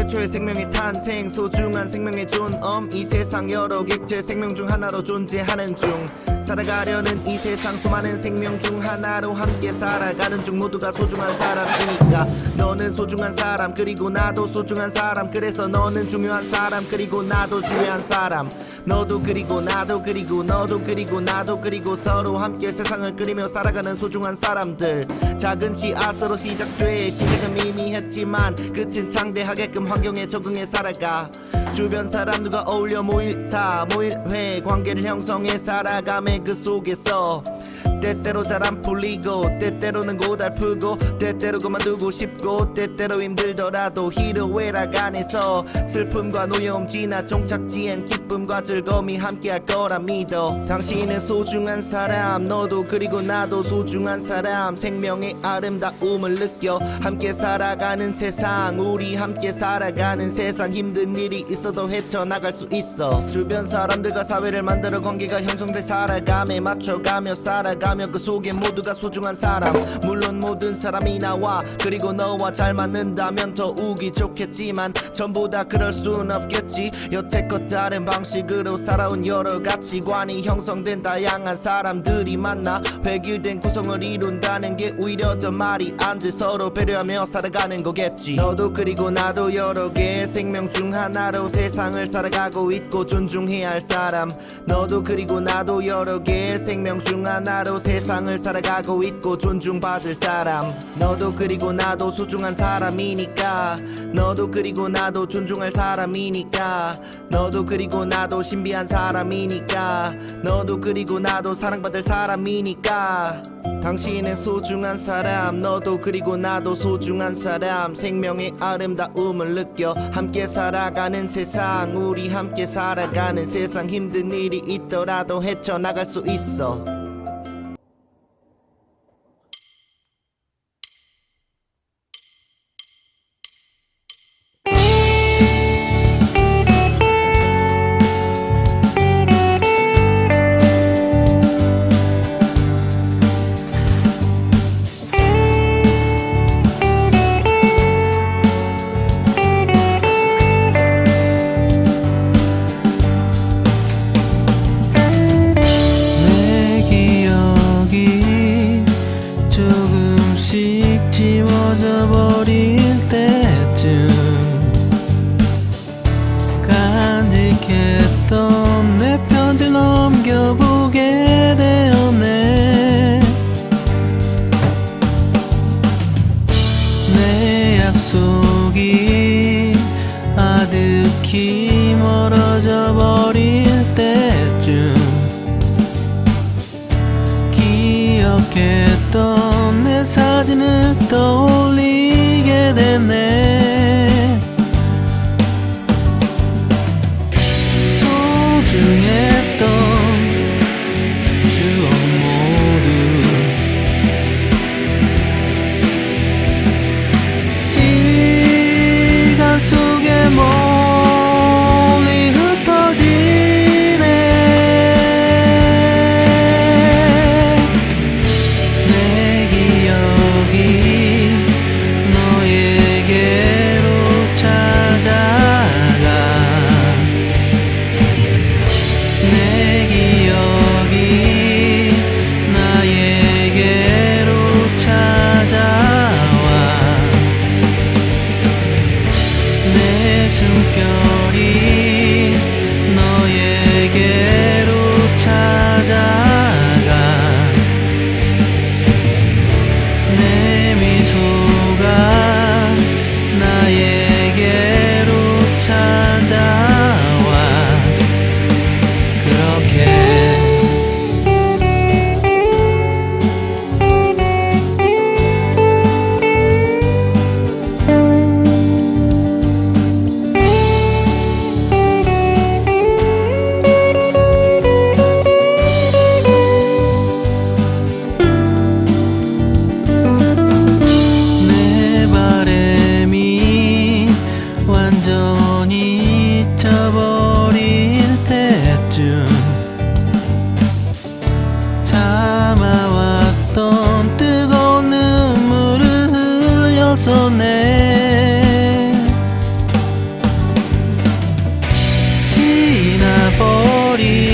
태초의 생명의 탄생 소중한 생명의 존엄. 이 세상 여러 객체 생명 중 하나로 존재하는 중. 살아가려는 이 세상 수많은 생명 중 하나로 함께 살아가는 중. 모두가 소중한 사람이니까. 너는 소중한 사람 그리고 나도 소중한 사람. 그래서 너는 중요한 사람 그리고 나도 중요한 사람. 너도 그리고 나도 그리고 너도 그리고 나도 그리고 서로 함께 세상을 그리며 살아가는 소중한 사람들. 작은 씨앗으로 시작돼 시작은 미미 했지만 끝은 창대하게끔 환경에 적응해 살아가. 주변 사람들과 어울려 모일 사 모일 회 관계를 형성해 살아가며 그 속에서 때때로 잘 안 풀리고 때때로는 고달프고 때때로 그만두고 싶고 때때로 힘들더라도 히로웨락 안에서 슬픔과 노여움 지나 종착지엔 기쁨과 즐거움이 함께할 거라 믿어. 당신은 소중한 사람 너도 그리고 나도 소중한 사람. 생명의 아름다움을 느껴 함께 살아가는 세상. 우리 함께 살아가는 세상. 힘든 일이 있어도 헤쳐나갈 수 있어. 주변 사람들과 사회를 만들어 관계가 형성돼 살아가며 맞춰가며 살아가며 그 속에 모두가 소중한 사람. 물론 모든 사람이 나와 그리고 너와 잘 맞는다면 더욱이 좋겠지만 전부 다 그럴 순 없겠지. 여태껏 다른 방식으로 살아온 여러 가치관이 형성된 다양한 사람들이 만나 획일된 구성을 이룬다는 게 오히려 더 말이 안 돼. 서로 배려하며 살아가는 거겠지. 너도 그리고 나도 여러 개의 생명 중 하나로 세상을 살아가고 있고 존중해야 할 사람. 너도 그리고 나도 여러 개의 생명 중 하나로 세상을 살아가고 있고 존중받을 사람. 너도 그리고 나도 소중한 사람이니까. 너도 그리고 나도 존중할 사람이니까. 너도 그리고 나도 신비한 사람이니까. 너도 그리고 나도 사랑받을 사람이니까. 당신은 소중한 사람. 너도 그리고 나도 소중한 사람. 생명의 아름다움을 느껴 함께 살아가는 세상. 우리 함께 살아가는 세상. 힘든 일이 있더라도 헤쳐나갈 수 있어 지워져 버릴 때쯤 간직했던 내 편지 넘겨보게 되었네. 내 약속이 아득히 멀어져 버릴 때쯤 기억했던 morir.